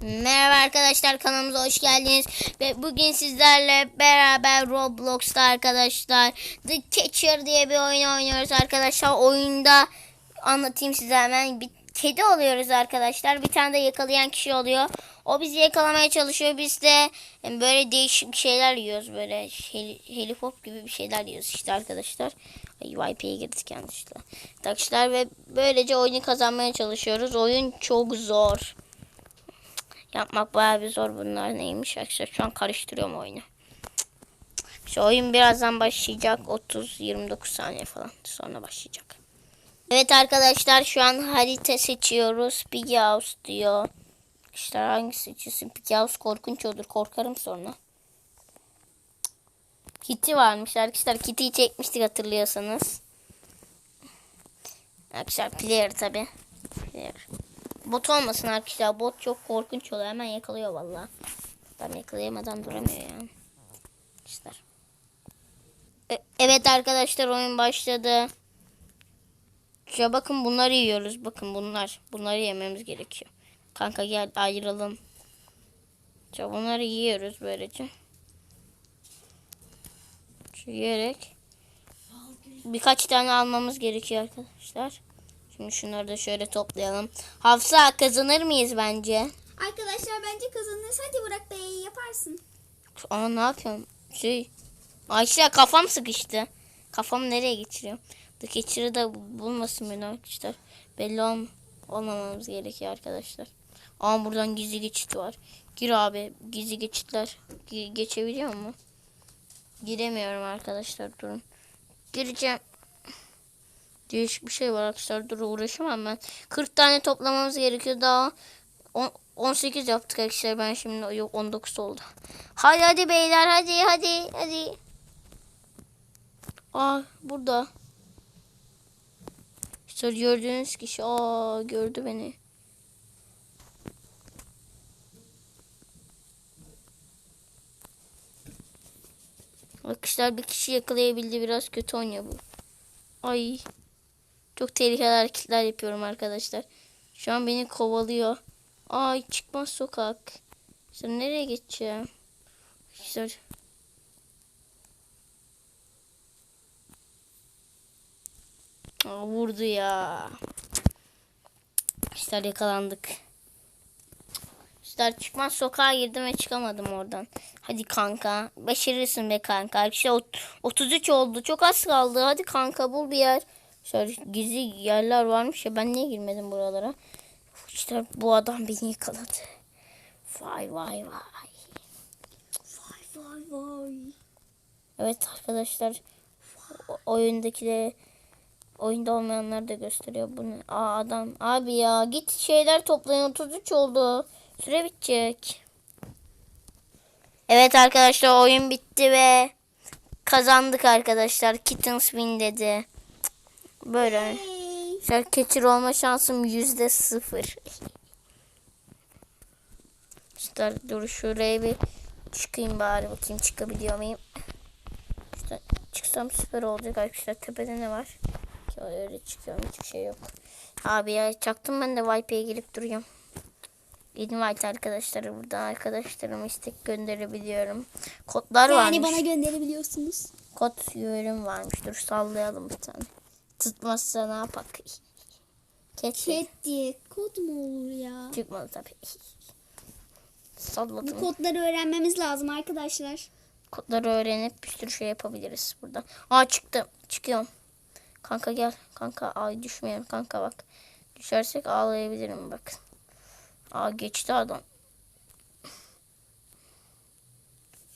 Merhaba arkadaşlar kanalımıza hoş geldiniz ve bugün sizlerle beraber Roblox'ta arkadaşlar The Catcher diye bir oyun oynuyoruz arkadaşlar. Oyunda anlatayım size hemen bir kedi oluyoruz arkadaşlar. Bir tane de yakalayan kişi oluyor. O bizi yakalamaya çalışıyor. Biz de böyle değişik şeyler yiyoruz. Böyle heli, helipop gibi bir şeyler yiyoruz işte arkadaşlar. YP'ye girdik yanlışlıkla. Arkadaşlar ve böylece oyunu kazanmaya çalışıyoruz. Oyun çok zor. Yapmak bayağı bir zor bunlar neymiş arkadaşlar. Şu an karıştırıyorum oyunu. İşte oyun birazdan başlayacak. 30-29 saniye falan sonra başlayacak. Evet arkadaşlar şu an harita seçiyoruz. Big House diyor. İşte hangisi seçiyorsun? Big House korkunç olur. Korkarım sonra. Kitty varmış arkadaşlar. Kitty'yi çekmiştik hatırlıyorsanız. Arkadaşlar player tabi. Player. Bot olmasın arkadaşlar. Bot çok korkunç oluyor. Hemen yakalıyor valla. Ben yakalayamadan duramıyor yani. İşte. E- evet arkadaşlar oyun başladı. Şuraya bakın bunları yiyoruz. Bakın bunlar. Bunları yememiz gerekiyor. Kanka gel ayıralım. Şöyle bunları yiyoruz böylece. Şu yiyerek birkaç tane almamız gerekiyor arkadaşlar. Şimdi şunları da şöyle toplayalım. Hafsa kazanır mıyız bence? Arkadaşlar bence kazanırız. Hadi Burak Bey yaparsın. Aa ne yapıyorum? Şey. Ayşe kafam sıkıştı. Kafam nereye geçiriyorum? The Catcher'ı da bulmasın beni arkadaşlar. Belli ol olmamamız gerekiyor arkadaşlar. Aa buradan gizli geçit var. Gir abi. Gizli geçitler. Ge- geçebiliyor mu? Giremiyorum arkadaşlar durun. Gireceğim. Değişik bir şey var arkadaşlar. Dur uğraşamam ben. 40 tane toplamamız gerekiyor daha. On- 18 yaptık arkadaşlar. Ben şimdi yok 19 oldu. Hadi hadi beyler hadi hadi hadi. Aa burada. İşte gördüğünüz kişi aa gördü beni. Arkadaşlar bir kişi yakalayabildi biraz kötü oynuyor bu. Ay. Çok tehlikeli hareketler yapıyorum arkadaşlar. Şu an beni kovalıyor. Ay çıkmaz sokak. İşte nereye geçeceğim? İşte Aa, vurdu ya. İşte yakalandık. İşte çıkmaz sokağa girdim ve çıkamadım oradan. Hadi kanka. Başarırsın be kanka. İşte ot- 33 oldu. Çok az kaldı. Hadi kanka bul bir yer. Şöyle gizli yerler varmış ya. Ben niye girmedim buralara? İşte bu adam beni yakaladı. Vay vay vay. Vay vay vay. Evet arkadaşlar. o- Oyundakileri oyunda olmayanları da gösteriyor bunu. Aa adam. Abi ya git şeyler toplayın. 33 oldu. Süre bitecek. Evet arkadaşlar oyun bitti ve kazandık arkadaşlar. Kittens win dedi. Böyle. Şöyle keçir olma şansım yüzde sıfır. İşte dur şuraya bir çıkayım bari bakayım çıkabiliyor muyum? İşte çıksam süper olacak arkadaşlar. Tepede ne var? Ki öyle çıkıyorum hiçbir şey yok. Abi ya çaktım ben de Vipe'ye girip duruyorum. Invite arkadaşları buradan arkadaşlarıma istek gönderebiliyorum. Kodlar Yani varmış. bana gönderebiliyorsunuz. Kod yorum varmış. Dur sallayalım bir tane. Tutmazsa ne yapak? Cat Cat diye kod mu olur ya? çıkmadı tabii. Bu Salladım. kodları öğrenmemiz lazım arkadaşlar. Kodları öğrenip bir sürü şey yapabiliriz burada. Aa çıktım. Çıkıyorum. Kanka gel. Kanka ay düşmeyelim kanka bak. Düşersek ağlayabilirim bak. Aa geçti adam.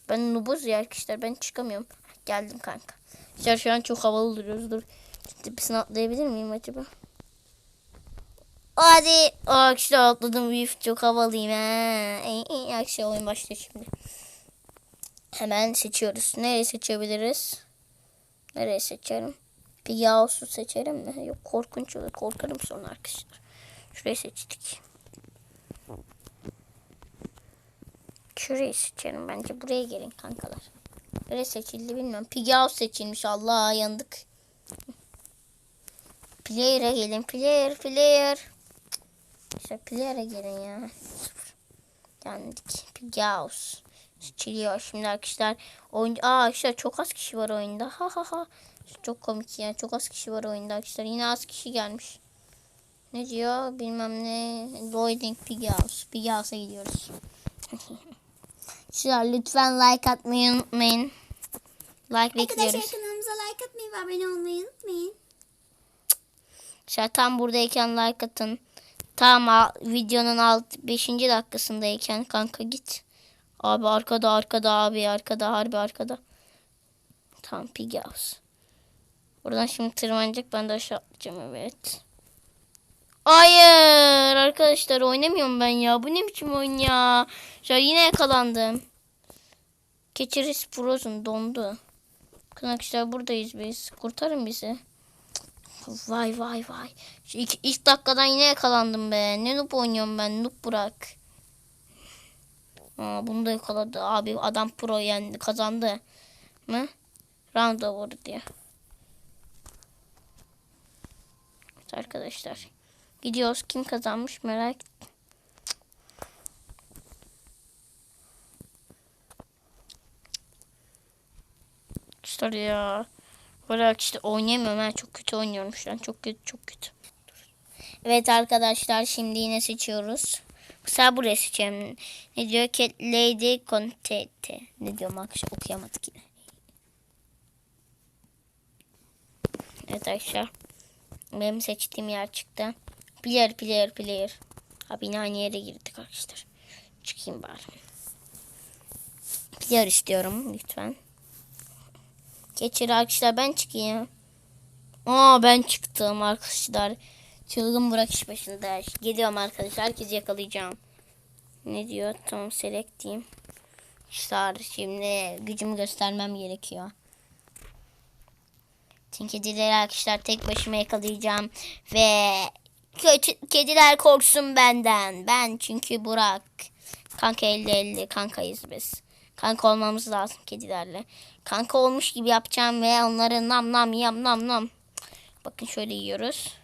Ben nubuz ya arkadaşlar. Ben çıkamıyorum. Geldim kanka. İşte şu an çok havalı duruyoruz. Dur. Tepesine atlayabilir miyim acaba? Hadi. İşte atladım. Üf, çok havalıyım. He. Akşam oyun başlıyor şimdi. Hemen seçiyoruz. Nereyi seçebiliriz? Nereyi seçerim? Bir House'u seçerim mi? Yok korkunç olur. Korkarım sonra arkadaşlar. Şurayı seçtik. Şurayı seçerim bence. Buraya gelin kankalar. Nereye seçildi bilmiyorum. Pig seçilmiş. Allah yandık. Player'e gelin. Player, player. İşte player'e gelin ya. Sıfır. Geldik. Pigaus. Çiliyor şimdi arkadaşlar. Oyun... Aa arkadaşlar çok az kişi var oyunda. Ha ha ha. Çok komik ya. Çok az kişi var oyunda arkadaşlar. Yine az kişi gelmiş. Ne diyor? Bilmem ne. Loading Pigaus. Pigaus'a gidiyoruz. Arkadaşlar lütfen like atmayı unutmayın. Like Arkadaşlar bekliyoruz. kanalımıza like atmayı ve abone olmayı unutmayın. Arkadaşlar tam buradayken like atın. Tam videonun alt 5. dakikasındayken kanka git. Abi arkada arkada abi arkada harbi arkada. Tam Pigaus. Buradan şimdi tırmanacak ben de aşağı atlayacağım evet. Hayır arkadaşlar oynamıyorum ben ya. Bu ne biçim oyun ya. Şu yine yakalandım. Keçiris Frozen dondu. Arkadaşlar buradayız biz. Kurtarın bizi. Vay vay vay. Şu ilk, ilk dakikadan yine yakalandım be. Ne noob oynuyorum ben. Noob bırak. Aa, bunu da yakaladı. Abi adam pro yani kazandı. Mı? Round over diye. Evet arkadaşlar. Gidiyoruz. Kim kazanmış merak. Arkadaşlar ya. Böyle işte oynayamıyorum ben çok kötü oynuyorum şu an çok kötü çok kötü. Evet arkadaşlar şimdi yine seçiyoruz. Sefer buraya seçelim. Ne diyor ki Lady Contete. Ne diyorum arkadaşlar okuyamadık yine. Evet arkadaşlar. Benim seçtiğim yer çıktı. Player player player. Abi yine aynı yere girdik arkadaşlar. Çıkayım bari. Player istiyorum lütfen. Geçir arkadaşlar ben çıkayım. Aa ben çıktım arkadaşlar. Çılgın Burak iş başında. Geliyorum arkadaşlar. Herkesi yakalayacağım. Ne diyor? Tamam select diyeyim. İşte şimdi gücümü göstermem gerekiyor. Çünkü kedileri arkadaşlar tek başıma yakalayacağım. Ve kötü, kediler korksun benden. Ben çünkü Burak. Kanka 50-50 kankayız biz. Kanka olmamız lazım kedilerle. Kanka olmuş gibi yapacağım ve onları nam nam yam nam nam. Bakın şöyle yiyoruz.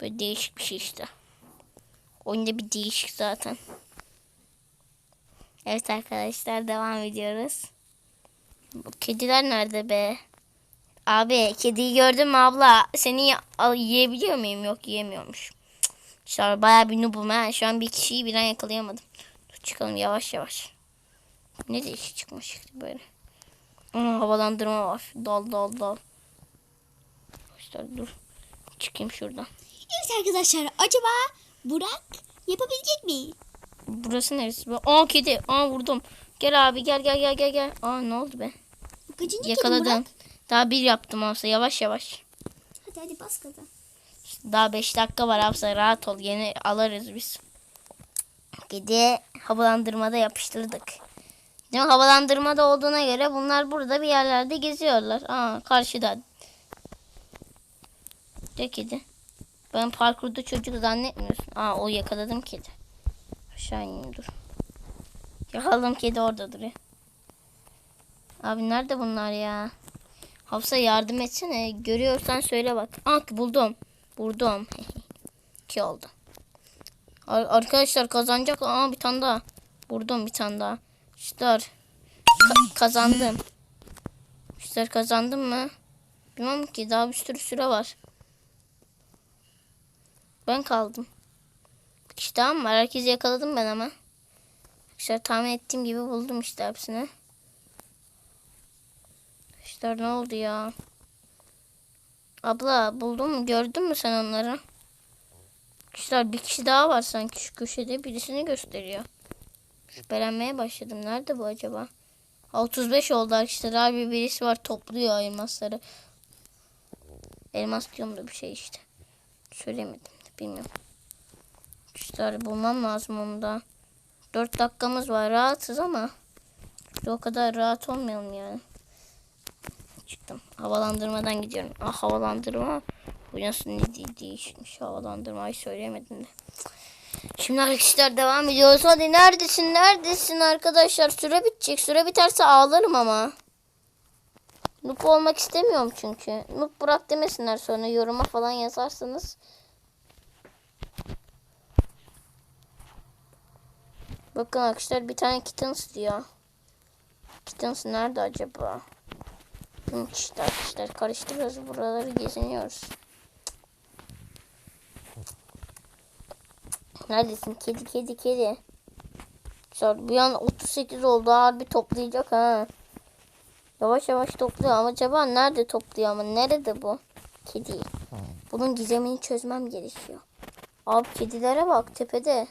Böyle değişik bir şey işte. Oyunda bir değişik zaten. Evet arkadaşlar devam ediyoruz. Bu kediler nerede be? Abi kediyi gördün mü abla? Seni yiyebiliyor muyum? Yok yiyemiyormuş. İşte bayağı bir noobum ha. Şu an bir kişiyi birden yakalayamadım. Dur çıkalım yavaş yavaş. Ne değişik çıkmış işte böyle. Aa, havalandırma var. Dal dal dal. İşte dur. Çıkayım şuradan. Evet arkadaşlar acaba Burak yapabilecek mi? Burası neresi? Aa kedi. Aa vurdum. Gel abi gel gel gel gel gel. Aa ne oldu be? Kaçıncı kedi. Burak? Daha bir yaptım olsa yavaş yavaş. Hadi hadi bas gaza. Daha 5 dakika var Hafsa rahat ol. Yeni alırız biz. Kedi havalandırmada yapıştırdık. Değil mi? Havalandırmada olduğuna göre bunlar burada bir yerlerde geziyorlar. Aa karşıda. De kedi. Ben parkurda çocuk zannetmiyorsun. Aa o yakaladım kedi. Aşağı ineyim dur. Yakaladım kedi orada duruyor. Abi nerede bunlar ya? Hafsa yardım etsene. Görüyorsan söyle bak. Aa buldum. Vurdum. İki oldu. Ar- arkadaşlar kazanacak. Aa bir tane daha. Vurdum bir tane daha. Şunlar. Ka- kazandım. Şunlar kazandım mı? Bilmem ki daha bir sürü süre var. Ben kaldım. Bir kişi daha mı var? Herkesi yakaladım ben ama. İşte tahmin ettiğim gibi buldum işte hepsini. İşte ne oldu ya? Abla buldun mu? Gördün mü sen onları? İşte bir kişi daha var sanki şu köşede birisini gösteriyor. Şüphelenmeye başladım. Nerede bu acaba? 35 oldu arkadaşlar. Harbi birisi var topluyor elmasları. Elmas diyorum da bir şey işte. Söylemedim de bilmiyorum. İşte bulmam lazım onu da. 4 dakikamız var. Rahatız ama o kadar rahat olmayalım yani. Çıktım. Havalandırmadan gidiyorum. Ah havalandırma. Bu nasıl ne de- değişmiş havalandırmayı söylemedim de. Şimdi arkadaşlar devam ediyoruz. Hadi neredesin? Neredesin arkadaşlar? Süre bitecek. Süre biterse ağlarım ama. Noob olmak istemiyorum çünkü. Noob bırak demesinler sonra yoruma falan yazarsanız. Bakın arkadaşlar bir tane kittens diyor. Kittens nerede acaba? Hı, arkadaşlar karıştırıyoruz buraları geziniyoruz. Neredesin kedi kedi kedi? Güzel bir an 38 oldu harbi toplayacak ha. Yavaş yavaş topluyor ama acaba nerede topluyor ama nerede bu? Kedi. Bunun gizemini çözmem gerekiyor. Abi kedilere bak tepede.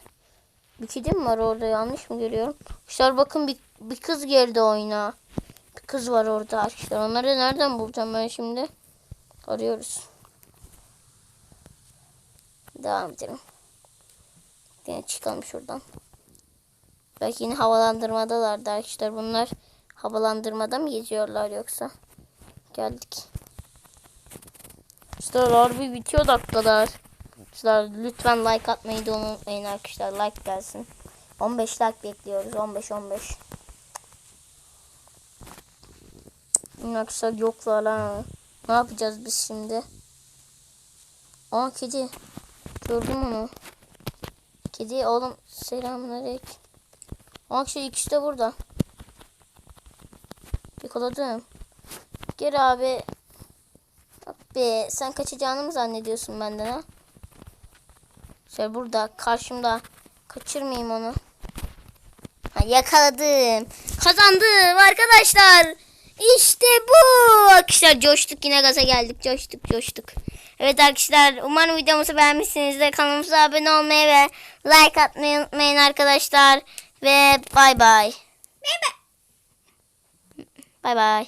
Bir kedi mi var orada yanlış mı görüyorum? Arkadaşlar bakın bir, bir kız girdi oyuna. Bir kız var orada arkadaşlar. Onları nereden bulacağım ben şimdi? Arıyoruz. Devam edelim. Yine çıkalım şuradan. Belki yine havalandırmadalardı arkadaşlar. Bunlar havalandırmada mı geziyorlar yoksa? Geldik. Arkadaşlar harbi bitiyor dakikalar. Arkadaşlar lütfen like atmayı da unutmayın arkadaşlar. Like gelsin. 15 like bekliyoruz. 15 15. Yine Arkadaşlar yoklar ha. Ne yapacağız biz şimdi? Aa kedi. Gördüm onu. Kedi oğlum selamünaleyküm. Aa şey ikisi de burada. Yakaladım. Gel abi. Abi sen kaçacağını mı zannediyorsun benden ha? Şöyle burada karşımda. Kaçırmayayım onu. Ha, yakaladım. Kazandım arkadaşlar. İşte bu. Arkadaşlar coştuk yine gaza geldik. Coştuk coştuk. Evet arkadaşlar umarım videomuzu beğenmişsinizdir. Kanalımıza abone olmayı ve like atmayı unutmayın arkadaşlar. Ve bay bay. Bay bay.